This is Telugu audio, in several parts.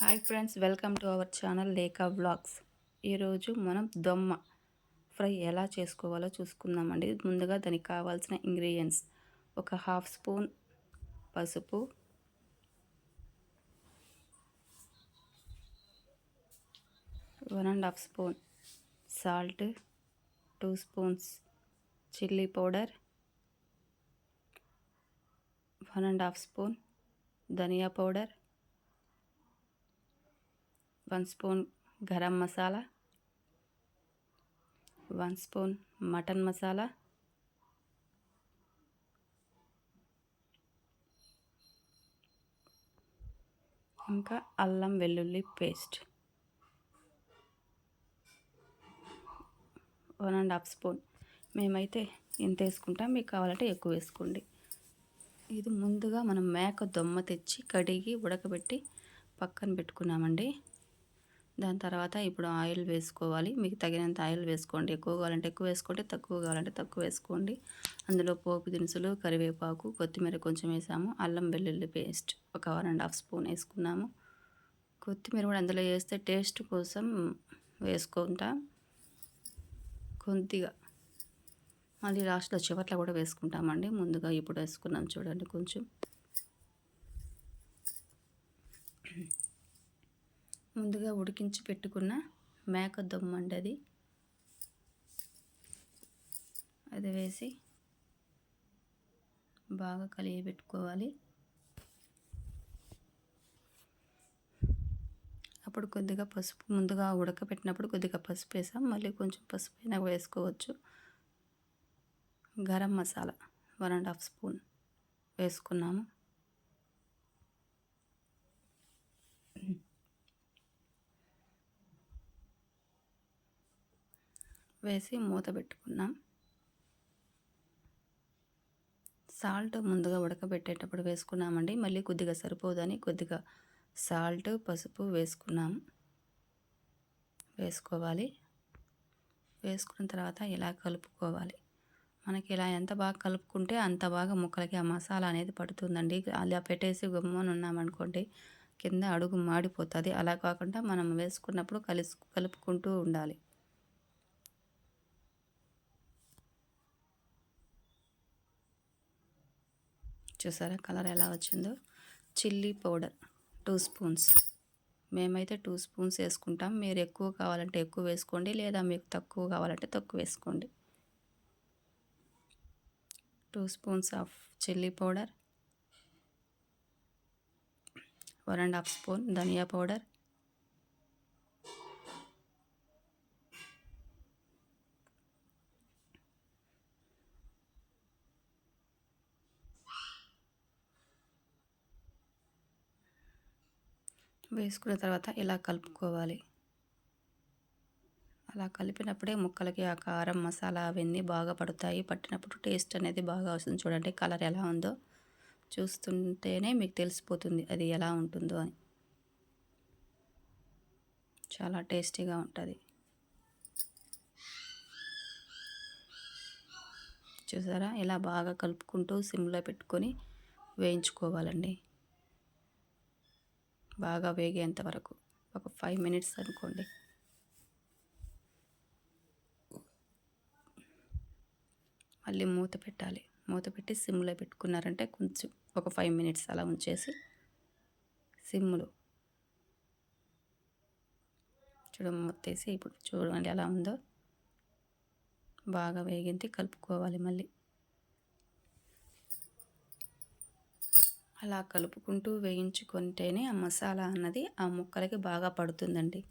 Hi friends welcome to our channel Lekha blogs ఈరోజు మనం దొమ్మ ఫ్రై ఎలా చేసుకోవాలో చూసుకుందామండి. ముందుగా దానికి కావాల్సిన ఇంగ్రీడియంట్స్. ఒక హాఫ్ స్పూన్ పసుపు. One and half spoon salt. Two spoons chilli powder. One and half spoon dhaniya powder. One spoon garam masala one spoon mutton masala ఇంకా అల్లం వెల్లుల్లి paste. One and half spoon. మేమైతే ఇంత వేసుకుంటాం మీకు కావాలంటే ఎక్కువ వేసుకోండి. ఇది ముందుగా మనం మేక దొమ్మ తెచ్చి కడిగి ఉడకబెట్టి పక్కన పెట్టుకున్నామండి. దాని తర్వాత ఇప్పుడు ఆయిల్ వేసుకోవాలి. మీకు తగినంత ఆయిల్ వేసుకోండి. ఎక్కువ కావాలంటే ఎక్కువ వేసుకోండి. తక్కువ కావాలంటే తక్కువ వేసుకోండి. అందులో పోపు దినుసులు కరివేపాకు కొత్తిమీర కొంచెం వేసాము. అల్లం వెల్లుల్లి పేస్ట్ ఒక వన్ అండ్ హాఫ్ స్పూన్ వేసుకున్నాము. కొత్తిమీర కూడా అందులో వేస్తే టేస్ట్ కోసం వేసుకుంటాం. కొద్దిగా మళ్ళీ లాస్ట్లో చివట్లో కూడా వేసుకుంటామండి. ముందుగా ఇప్పుడు వేసుకున్నాం చూడండి కొంచెం. ముందుగా ఉడికించి పెట్టుకున్న మేక దొమ్మండి అది. అది వేసి బాగా కలిగి పెట్టుకోవాలి. అప్పుడు కొద్దిగా పసుపు ముందుగా ఉడకపెట్టినప్పుడు కొద్దిగా పసుపు వేసాం. మళ్ళీ కొంచెం పసుపు అయినా వేసుకోవచ్చు. Garam masala one and half spoon వేసుకున్నాము. వేసి మూత పెట్టుకున్నాం. సాల్ట్ ముందుగా ఉడకబెట్టేటప్పుడు వేసుకున్నామండి. మళ్ళీ కొద్దిగా సరిపోదని కొద్దిగా సాల్ట్ పసుపు వేసుకున్నాం. వేసుకోవాలి. వేసుకున్న తర్వాత ఇలా కలుపుకోవాలి. మనకి ఇలా ఎంత బాగా కలుపుకుంటే అంత బాగా ముక్కలకి ఆ మసాలా అనేది పడుతుందండి. అలా పెట్టేసి గుమ్మని ఉన్నామనుకోండి కింద అడుగు మాడిపోతుంది. అలా కాకుండా మనం వేసుకున్నప్పుడు కలిసి కలుపుకుంటూ ఉండాలి. చూసారా కలర్ ఎలా వచ్చిందో? Chilli powder two spoons. మేమైతే టూ స్పూన్స్ వేసుకుంటాం. మీరు ఎక్కువ కావాలంటే ఎక్కువ వేసుకోండి లేదా మీకు తక్కువ కావాలంటే తక్కువ వేసుకోండి. Two spoons of chilli powder one and half spoon dhaniya powder వేసుకున్న తర్వాత ఇలా కలుపుకోవాలి. అలా కలిపినప్పుడే ముక్కలకి ఆ కారం మసాలా అవన్నీ బాగా పడతాయి. పట్టినప్పుడు టేస్ట్ అనేది బాగా వస్తుంది. చూడండి కలర్ ఎలా ఉందో చూస్తుంటేనే మీకు తెలిసిపోతుంది అది ఎలా ఉంటుందో అని. చాలా టేస్టీగా ఉంటుంది. చూసారా? ఇలా బాగా కలుపుకుంటూ సిమ్లో పెట్టుకొని వేయించుకోవాలండి. బాగా వేగేంత వరకు. ఒక ఫైవ్ మినిట్స్ అనుకోండి. మళ్ళీ మూత పెట్టాలి. మూత పెట్టి సిమ్లో పెట్టుకున్నారంటే కొంచెం ఒక ఫైవ్ మినిట్స్ అలా ఉంచేసి సిమ్లో చూడ మూతేసి ఇప్పుడు చూడండి ఎలా ఉందో. బాగా వేగింది కలుపుకోవాలి మళ్ళీ. అలా కలుపుకుంటూ వేయించుకుంటేనే ఆ మసాలా అన్నది ఆ ముక్కలకి బాగా పడుతుందండి.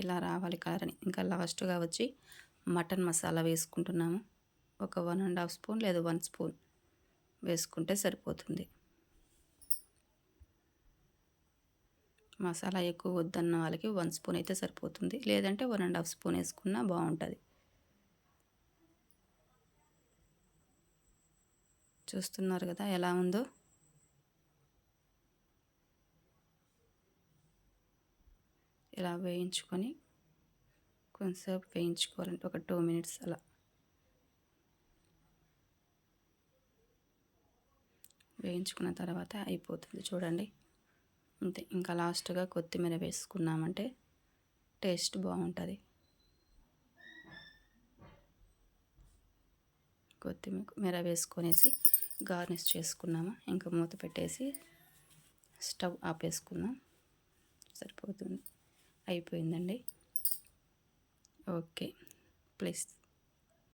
ఇలా రావాలి కలర్ ఇంకా లాస్ట్గా వచ్చి మటన్ మసాలా వేసుకుంటున్నాము. ఒక వన్ అండ్ హాఫ్ స్పూన్ లేదా వన్ స్పూన్ వేసుకుంటే సరిపోతుంది. మసాలా ఎక్కువ వద్దన్న వాళ్ళకి వన్ స్పూన్ అయితే సరిపోతుంది. లేదంటే వన్ అండ్ హాఫ్ స్పూన్ వేసుకున్నా బాగుంటుంది. చూస్తున్నారు కదా ఎలా ఉందో. ఇలా వేయించుకొని కొంతసేపు వేయించుకోవాలంటే ఒక టూ మినిట్స్ అలా. వేయించుకున్న తర్వాత అయిపోతుంది చూడండి. అంతే ఇంకా లాస్ట్గా కొత్తిమీర వేసుకున్నామంటే టేస్ట్ బాగుంటుంది. కొత్తిమీర వేసుకొనేసి గార్నిష్ చేసుకున్నామా. ఇంకా మూత పెట్టేసి స్టవ్ ఆపేసుకున్నాం సరిపోతుంది. అయిపోయిందండి. ఓకే. ప్లీజ్.